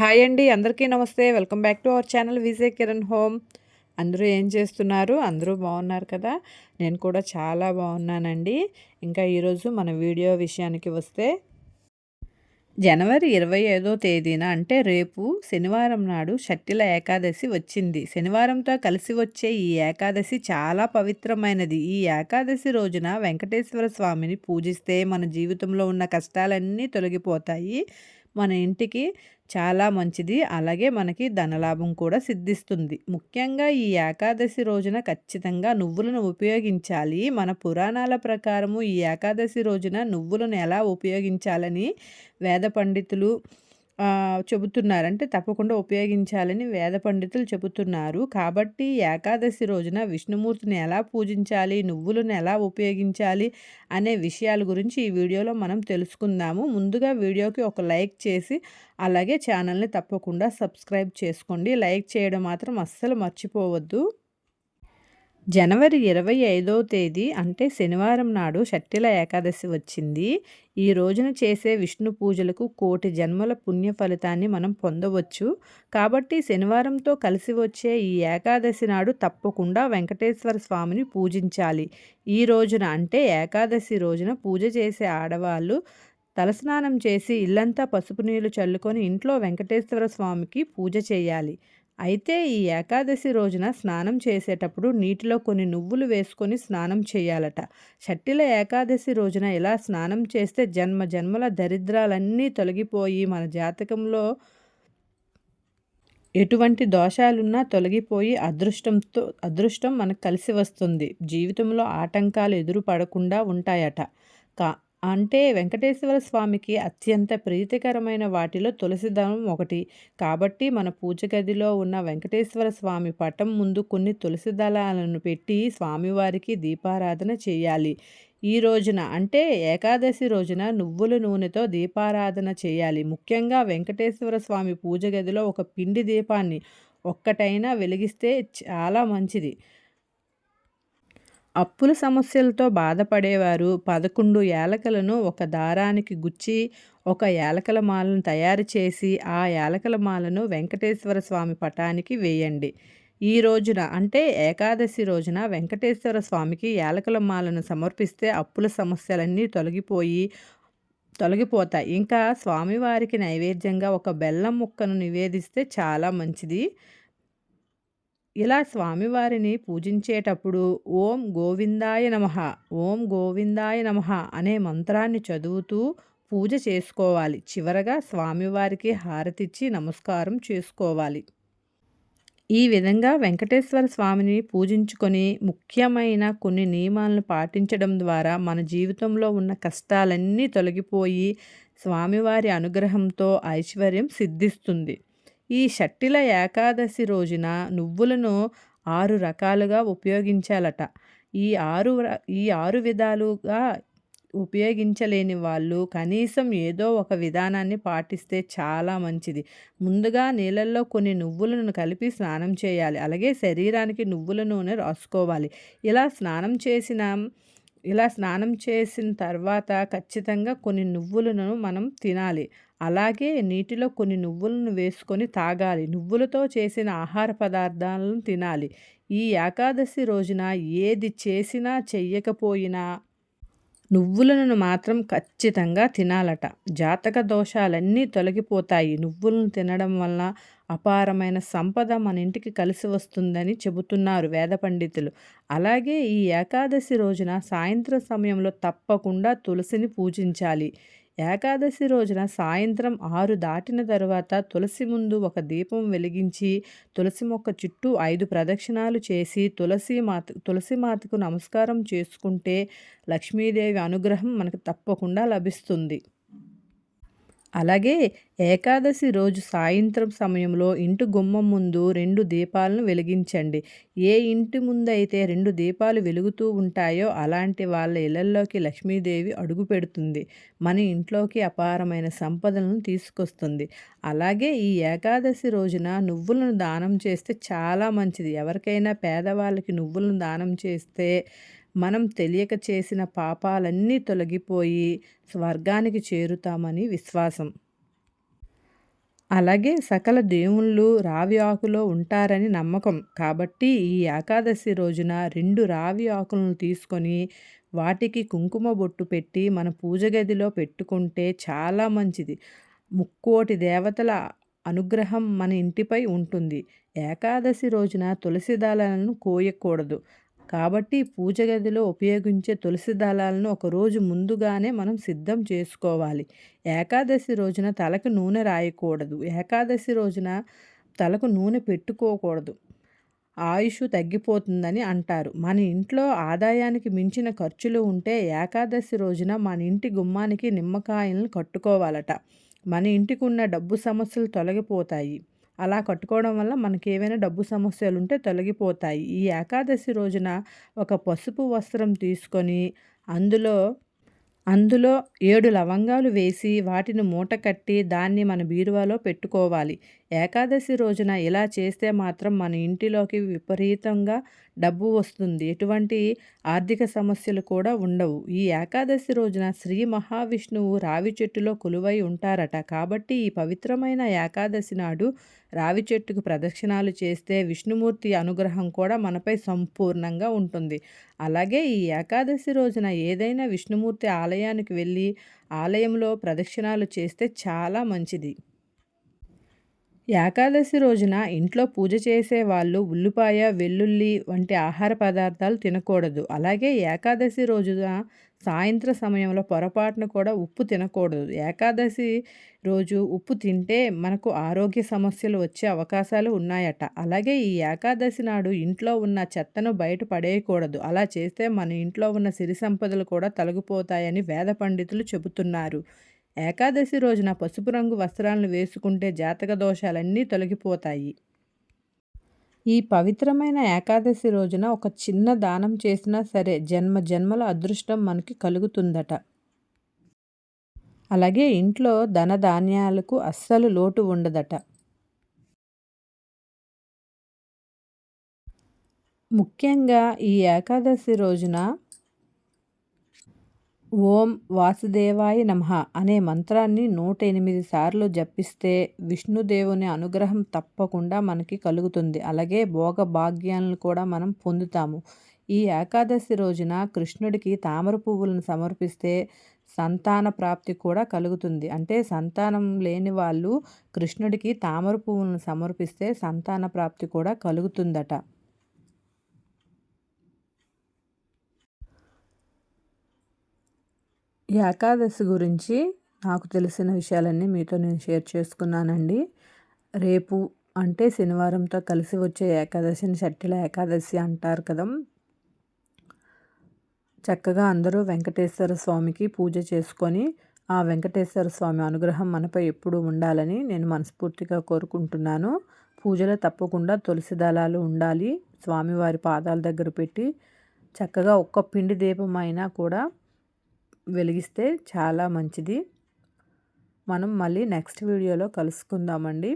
Hi అండి అందరికీ నమస్తే. Welcome back to our channel Vijay Kiran home. అందరూ ఏం చేస్తున్నారు? అందరూ బాగున్నారు కదా? నేను కూడా చాలా బాగున్నానండి. ఇంకా ఈరోజు మన వీడియో విషయానికి వస్తే జనవరి ఇరవై ఐదో తేదీన అంటే రేపు శనివారం నాడు షట్టిల ఏకాదశి వచ్చింది. శనివారంతో కలిసి వచ్చే ఈ ఏకాదశి చాలా పవిత్రమైనది. ఈ ఏకాదశి రోజున వెంకటేశ్వర స్వామిని పూజిస్తే మన జీవితంలో ఉన్న కష్టాలన్నీ తొలగిపోతాయి. మన ఇంటికి చాలా మంచిది. అలాగే మనకి ధనలాభం కూడా సిద్ధిస్తుంది. ముఖ్యంగా ఈ ఏకాదశి రోజున ఖచ్చితంగా నువ్వులను ఉపయోగించాలి. మన పురాణాల ప్రకారము ఈ ఏకాదశి రోజున నువ్వులను ఎలా ఉపయోగించాలని వేద పండితులు చెబుతున్నారంటే తప్పకుండా ఉపయోగించాలని వేద పండితులు చెబుతున్నారు. కాబట్టి ఏకాదశి రోజున విష్ణుమూర్తిని ఎలా పూజించాలి నువ్వులను ఎలా ఉపయోగించాలి అనే విషయాల గురించి ఈ వీడియోలో మనం తెలుసుకుందాము. ముందుగా వీడియోకి ఒక లైక్ చేసి అలాగే ఛానల్ని తప్పకుండా సబ్స్క్రైబ్ చేసుకోండి. లైక్ చేయడం మాత్రం అస్సలు మర్చిపోవద్దు. జనవరి ఇరవై ఐదో తేదీ అంటే శనివారం నాడు షట్టిల ఏకాదశి వచ్చింది. ఈ రోజున చేసే విష్ణు పూజలకు కోటి జన్మల పుణ్య ఫలితాన్ని మనం పొందవచ్చు. కాబట్టి శనివారంతో కలిసి వచ్చే ఈ ఏకాదశి నాడు తప్పకుండా వెంకటేశ్వర స్వామిని పూజించాలి. ఈ రోజున అంటే ఏకాదశి రోజున పూజ చేసే ఆడవాళ్ళు తలస్నానం చేసి ఇల్లంతా పసుపు నీళ్ళు చల్లుకొని ఇంట్లో వెంకటేశ్వర స్వామికి పూజ చేయాలి. అయితే ఈ ఏకాదశి రోజున స్నానం చేసేటప్పుడు నీటిలో కొన్ని నువ్వులు వేసుకొని స్నానం చేయాలట. షట్టిల ఏకాదశి రోజున ఇలా స్నానం చేస్తే జన్మ జన్మల దరిద్రాలన్నీ తొలగిపోయి మన జాతకంలో ఎటువంటి దోషాలున్నా తొలగిపోయి అదృష్టంతో అదృష్టం మనకు కలిసి వస్తుంది. జీవితంలో ఆటంకాలు ఎదురు పడకుండా ఉంటాయట. కా అంటే వెంకటేశ్వర స్వామికి అత్యంత ప్రీతికరమైన వాటిలో తులసి దళం ఒకటి. కాబట్టి మన పూజ గదిలో ఉన్న వెంకటేశ్వర స్వామి పటం ముందు కొన్ని తులసి దళాలను పెట్టి స్వామివారికి దీపారాధన చేయాలి. ఈ రోజున అంటే ఏకాదశి రోజున నువ్వుల నూనెతో దీపారాధన చేయాలి. ముఖ్యంగా వెంకటేశ్వర స్వామి పూజ గదిలో ఒక పిండి దీపాన్ని ఒక్కటైనా వెలిగిస్తే చాలా మంచిది. అప్పుల సమస్యలతో బాధపడేవారు పదకొండు ఏలకలను ఒక దారానికి గుచ్చి ఒక ఏలకల మాలను తయారు చేసి ఆ యాలకల మాలను వెంకటేశ్వర స్వామి పటానికి వేయండి. ఈ రోజున అంటే ఏకాదశి రోజున వెంకటేశ్వర స్వామికి ఏలకల మాలను సమర్పిస్తే అప్పుల సమస్యలన్నీ తొలగిపోయి తొలగిపోతాయి. ఇంకా స్వామివారికి నైవేద్యంగా ఒక బెల్లం ముక్కను నివేదిస్తే చాలా మంచిది. ఇలా స్వామివారిని పూజించేటప్పుడు ఓం గోవిందాయ నమ ఓం గోవిందాయ నమ అనే మంత్రాన్ని చదువుతూ పూజ చేసుకోవాలి. చివరగా స్వామివారికి హారతిచ్చి నమస్కారం చేసుకోవాలి. ఈ విధంగా వెంకటేశ్వర స్వామిని పూజించుకొని ముఖ్యమైన కొన్ని నియమాలను పాటించడం ద్వారా మన జీవితంలో ఉన్న కష్టాలన్నీ తొలగిపోయి స్వామివారి అనుగ్రహంతో ఐశ్వర్యం సిద్ధిస్తుంది. ఈ షట్టిల ఏకాదశి రోజున నువ్వులను ఆరు రకాలుగా ఉపయోగించాలట. ఈ ఆరు ఈ ఆరు విధాలుగా ఉపయోగించలేని వాళ్ళు కనీసం ఏదో ఒక విధానాన్ని పాటిస్తే చాలా మంచిది. ముందుగా నీళ్ళల్లో కొన్ని నువ్వులను కలిపి స్నానం చేయాలి. అలాగే శరీరానికి నువ్వుల నూనె రాసుకోవాలి. ఇలా స్నానం చేసిన ఇలా స్నానం చేసిన తర్వాత ఖచ్చితంగా కొన్ని నువ్వులను మనం తినాలి. అలాగే నీటిలో కొన్ని నువ్వులను వేసుకొని తాగాలి. నువ్వులతో చేసిన ఆహార పదార్థాలను తినాలి. ఈ ఏకాదశి రోజున ఏది చేసినా చెయ్యకపోయినా నువ్వులను మాత్రం ఖచ్చితంగా తినాలట. జాతక దోషాలన్నీ తొలగిపోతాయి. నువ్వులను తినడం వల్ల అపారమైన సంపద మన ఇంటికి కలిసి వస్తుందని చెబుతున్నారు వేద పండితులు. అలాగే ఈ ఏకాదశి రోజున సాయంత్రం సమయంలో తప్పకుండా తులసిని పూజించాలి. ఏకాదశి రోజున సాయంత్రం ఆరు దాటిన తరువాత తులసి ముందు ఒక దీపం వెలిగించి తులసి మొక్క చుట్టూ ఐదు ప్రదక్షిణాలు చేసి తులసి మాత తులసి మాతకు నమస్కారం చేసుకుంటే లక్ష్మీదేవి అనుగ్రహం మనకు తప్పకుండా లభిస్తుంది. అలాగే ఏకాదశి రోజు సాయంత్రం సమయంలో ఇంటి గుమ్మం ముందు రెండు దీపాలను వెలిగించండి. ఏ ఇంటి ముందైతే రెండు దీపాలు వెలుగుతూ ఉంటాయో అలాంటి వాళ్ళ ఇళ్ళలోకి లక్ష్మీదేవి అడుగు పెడుతుంది. మన ఇంట్లోకి అపారమైన సంపదలను తీసుకొస్తుంది. అలాగే ఈ ఏకాదశి రోజున నువ్వులను దానం చేస్తే చాలా మంచిది. ఎవరికైనా పేదవాళ్ళకి నువ్వులను దానం చేస్తే మనం తెలియక చేసిన పాపాలన్నీ తొలగిపోయి స్వర్గానికి చేరుతామని విశ్వాసం. అలాగే సకల దేవుళ్ళు రావి ఆకులో ఉంటారని నమ్మకం. కాబట్టి ఈ ఏకాదశి రోజున రెండు రావి ఆకులను తీసుకొని వాటికి కుంకుమ బొట్టు పెట్టి మన పూజ గదిలో పెట్టుకుంటే చాలా మంచిది. ముక్కోటి దేవతల అనుగ్రహం మన ఇంటిపై ఉంటుంది. ఏకాదశి రోజున తులసి దళాలను కోయకూడదు. కాబట్టి పూజ గదిలో ఉపయోగించే తులసి దళాలను ఒకరోజు ముందుగానే మనం సిద్ధం చేసుకోవాలి. ఏకాదశి రోజున తలకు నూనె రాయకూడదు. ఏకాదశి రోజున తలకు నూనె పెట్టుకోకూడదు. ఆయుష్ తగ్గిపోతుందని అంటారు. మన ఇంట్లో ఆదాయానికి మించిన ఖర్చులు ఉంటే ఏకాదశి రోజున మన ఇంటి గుమ్మానికి నిమ్మకాయలను కట్టుకోవాలట. మన ఇంటికి ఉన్న డబ్బు సమస్యలు తొలగిపోతాయి. అలా కట్టుకోవడం వల్ల మనకి ఏవైనా డబ్బు సమస్యలు ఉంటే తొలగిపోతాయి. ఈ ఏకాదశి రోజున ఒక పసుపు వస్త్రం తీసుకొని అందులో అందులో ఏడు లవంగాలు వేసి వాటిని మూట కట్టి దాన్ని మన బీరువాలో పెట్టుకోవాలి. ఏకాదశి రోజున ఇలా చేస్తే మాత్రం మన ఇంటిలోకి విపరీతంగా డబ్బు వస్తుంది. ఎటువంటి ఆర్థిక సమస్యలు కూడా ఉండవు. ఈ ఏకాదశి రోజున శ్రీ మహావిష్ణువు రావి చెట్టులో కొలువై ఉంటారట. కాబట్టి ఈ పవిత్రమైన ఏకాదశి నాడు రావి చెట్టుకు ప్రదక్షిణాలు చేస్తే విష్ణుమూర్తి అనుగ్రహం కూడా మనపై సంపూర్ణంగా ఉంటుంది. అలాగే ఈ ఏకాదశి రోజున ఏదైనా విష్ణుమూర్తి ఆలయానికి వెళ్ళి ఆలయంలో ప్రదక్షిణాలు చేస్తే చాలా మంచిది. ఏకాదశి రోజున ఇంట్లో పూజ చేసే వాళ్ళు ఉల్లిపాయ వెల్లుల్లి వంటి ఆహార పదార్థాలు తినకూడదు. అలాగే ఏకాదశి రోజున సాయంత్ర సమయంలో పొరపాటున కూడా ఉప్పు తినకూడదు. ఏకాదశి రోజు ఉప్పు తింటే మనకు ఆరోగ్య సమస్యలు వచ్చే అవకాశాలు ఉన్నాయట. అలాగే ఈ ఏకాదశి నాడు ఇంట్లో ఉన్న చెత్తను బయట పడేయకూడదు. అలా చేస్తే మన ఇంట్లో ఉన్న సిరి సంపదలు కూడా తొలగిపోతాయని వేద పండితులు చెబుతున్నారు. ఏకాదశి రోజున పసుపు రంగు వస్త్రాలను వేసుకుంటే జాతక దోషాలన్నీ తొలగిపోతాయి. ఈ పవిత్రమైన ఏకాదశి రోజున ఒక చిన్న దానం చేసినా సరే జన్మ జన్మల అదృష్టం మనకి కలుగుతుందట. అలాగే ఇంట్లో ధనధాన్యాలకు అస్సలు లోటు ఉండదట. ముఖ్యంగా ఈ ఏకాదశి రోజున ఓం వాసుదేవాయ నమః అనే మంత్రాన్ని నూట ఎనిమిది సార్లు జపిస్తే విష్ణుదేవుని అనుగ్రహం తప్పకుండా మనకి కలుగుతుంది. అలాగే భోగ భాగ్యాలను కూడా మనం పొందుతాము. ఈ ఏకాదశి రోజున కృష్ణుడికి తామర పువ్వులను సమర్పిస్తే సంతాన ప్రాప్తి కూడా కలుగుతుంది. అంటే సంతానం లేని వాళ్ళు కృష్ణుడికి తామర పువ్వులను సమర్పిస్తే సంతాన ప్రాప్తి కూడా కలుగుతుందట. ఏకాదశి గురించి నాకు తెలిసిన విషయాలన్నీ మీతో నేను షేర్ చేసుకున్నానండి. రేపు అంటే శనివారంతో కలిసి వచ్చే ఏకాదశిని షట్టిల ఏకాదశి అంటారు కదా. చక్కగా అందరూ వెంకటేశ్వర స్వామికి పూజ చేసుకొని ఆ వెంకటేశ్వర స్వామి అనుగ్రహం మనపై ఎప్పుడూ ఉండాలని నేను మనస్ఫూర్తిగా కోరుకుంటున్నాను. పూజలో తప్పకుండా తులసి దళాలు ఉండాలి. స్వామివారి పాదాల దగ్గర పెట్టి చక్కగా ఒక్క పిండి దీపం అయినా కూడా వెలిగిస్తే చాలా మంచిది. మనం మళ్ళీ నెక్స్ట్ వీడియోలో కలుసుకుందామండి.